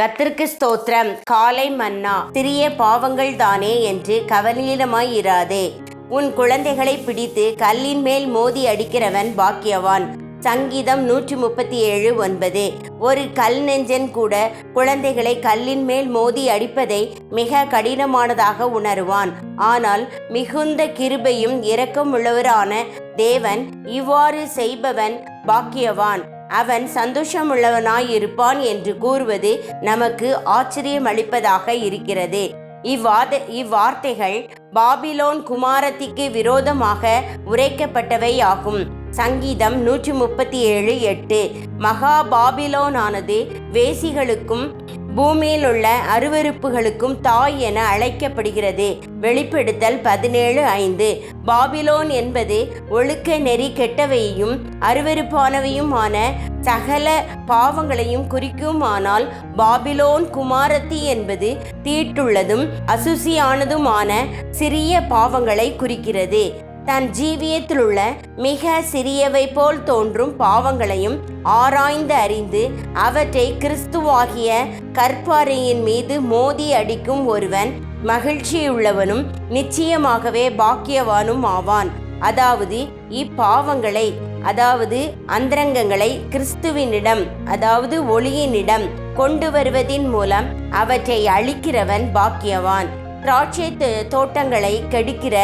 கத்திற்கு ஸ்தோத்திரம். காலை மன்னா சிறிய பாவங்கள் தானே என்று கவலீனமாய் இராதே. உன் குழந்தைகளை பிடித்து கல்லின் மேல் மோதி அடிக்கிறவன் பாக்கியவான். சங்கீதம் நூற்றி முப்பத்தி ஏழு ஒன்பது. ஒரு கல் நெஞ்சன் கூட குழந்தைகளை கல்லின் மேல் மோதி அடிப்பதை மிக கடினமானதாக உணருவான். ஆனால் மிகுந்த கிருபையும் இரக்கம் உள்ளவரான தேவன் இவ்வாறு செய்பவன் பாக்கியவான். அவன் சந்தோஷமுள்ளவனாயிருப்பான் என்று கூறுவது நமக்கு ஆச்சரியமளிப்பதாக இருக்கிறது. இவ்வாத இவ்வார்த்தைகள் பாபிலோன் குமாரத்திக்கு விரோதமாக உரைக்கப்பட்டவை ஆகும் சங்கீதம் நூற்றி முப்பத்தி ஏழு எட்டு. மகா பாபிலோனானது வேசிகளுக்கும் பூமியில் உள்ள அருவருப்புகளுக்கும் தாய் என அழைக்கப்படுகிறது. வெளிப்படுத்தல் பதினேழு ஐந்து. பாபிலோன் என்பது ஒழுக்க நெறி கெட்டவையும் அருவருப்பானவையுமான சகல பாவங்களையும் குறிக்குமானால் பாபிலோன் குமாரத்தி என்பது தீட்டுள்ளதும் அசுசியானதுமான சிறிய பாவங்களை குறிக்கிறது. தன் ஜீவியத்திலுள்ள மிக சிறியவை போல் தோன்றும் பாவங்களையும் ஆராய்ந்து அறிந்து அவற்றை கிறிஸ்துவாகிய கற்பாறையின் மீது மோதி அடிக்கும் ஒருவன் மகிழ்ச்சியுள்ளவனும் நிச்சயமாகவே பாக்கியவானும் ஆவான். அதாவது இப்பாவங்களை அதாவது அந்தரங்கங்களை கிறிஸ்துவினிடம் அதாவது ஒளியினிடம் கொண்டு வருவதின் மூலம் அவற்றை அழிக்கிறவன் பாக்கியவான். திராட்சை தோட்டங்களை கெடுக்கிற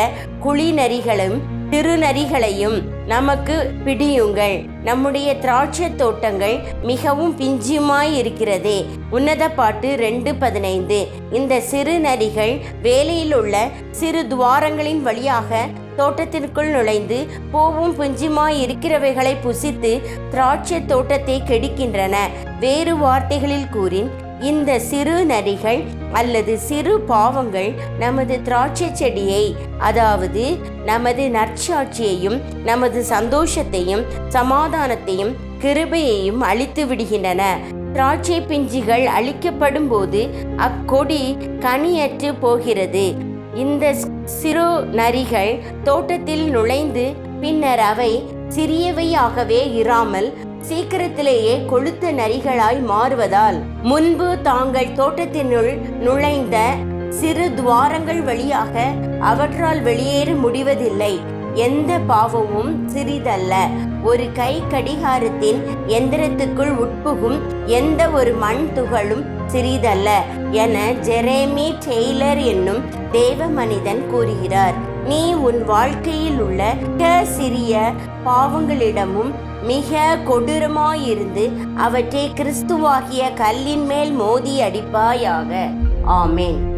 குழிநரிகளும் திருநரிகளையும் நமக்கு பிடியுங்கள். நம்முடைய திராட்சை தோட்டங்கள் மிகவும் பிஞ்சுமாய் இருக்கிறதே உன்னத பாட்டு ரெண்டு பதினைந்து. இந்த சிறு நரிகள் வேலையில் உள்ள சிறு துவாரங்களின் வழியாக தோட்டத்திற்குள் நுழைந்து பூவும் பிஞ்சுமாய் இருக்கிறவைகளை புசித்து திராட்சை தோட்டத்தை கெடுக்கின்றன. வேறு வார்த்தைகளில் கூறின் இந்த சிறு நரிகள் அல்லது சிறு பாவங்கள் நமது திராட்சை செடியை அதாவது நமது நற்சாட்சியையும் நமது சந்தோஷத்தையும் சமாதானத்தையும் கிருபையையும் அழித்து விடுகின்றன. திராட்சை பிஞ்சுகள் அழிக்கப்படும் போது அக்கொடி கனியற்று போகிறது. இந்த சிறு நரிகள் தோட்டத்தில் நுழைந்து பின்னர் அவை சிறியவையாகவே இராமல் சீக்கிரத்திலேயே கொழுத்த நரிகளாய் மாறுவதால் முன்பு தாங்கள் தோட்டத்தினுள் நுழைந்த சிறு துவாரங்கள் வழியாக அவற்றால் வெளியேற முடிவதில்லை. எந்த பாவமும் சிறிதல்ல. ஒரு கை கடிகாரத்தின் எந்திரத்துக்குள் உட்புகும் எந்த ஒரு மண் துகளும் சிறிதல்ல என ஜெரேமி டெய்லர் என்னும் தேவ மனிதன் கூறுகிறார். நீ உன் வாழ்க்கையில் உள்ள சிறிய பாவங்களிடமும் மிக கொடூரமாயிருந்து அவற்றை கிறிஸ்துவாகிய கல்லின் மேல் மோதி அடிப்பாயாக. ஆமேன்.